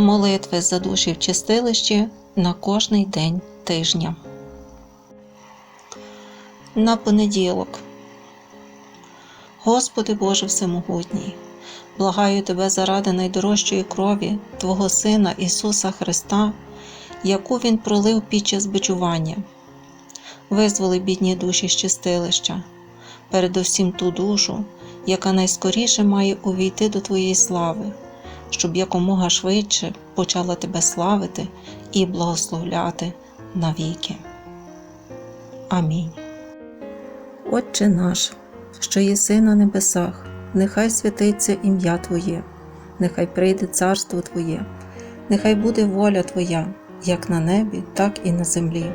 Молитви за душі в чистилищі на кожний день тижня. На понеділок. Господи Боже Всемогутній, благаю Тебе заради найдорожчої крові Твого Сина Ісуса Христа, яку Він пролив під час бичування. Визволи бідні душі з чистилища, передусім ту душу, яка найскоріше має увійти до Твоєї слави, щоб якомога швидше почала Тебе славити і благословляти навіки. Амінь. Отче наш, що єси на небесах, нехай святиться ім'я Твоє, нехай прийде царство Твоє, нехай буде воля Твоя, як на небі, так і на землі.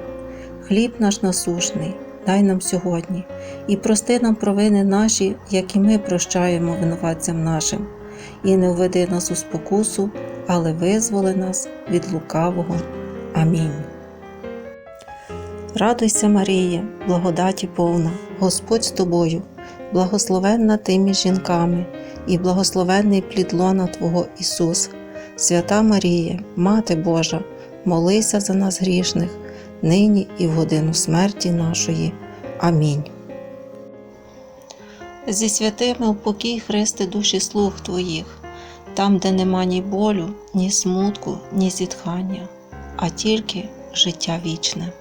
Хліб наш насушний, дай нам сьогодні, і прости нам провини наші, як і ми прощаємо винуватцям нашим, і не введи нас у спокусу, але визволи нас від лукавого. Амінь. Радуйся, Маріє, благодаті повна, Господь з тобою, благословенна ти між жінками, і благословенний плід лона Твого Ісус. Свята Маріє, Мати Божа, молися за нас грішних, нині і в годину смерті нашої. Амінь. Зі святими упокій хрести душі слуг Твоїх, там, де нема ні болю, ні смутку, ні зітхання, а тільки життя вічне.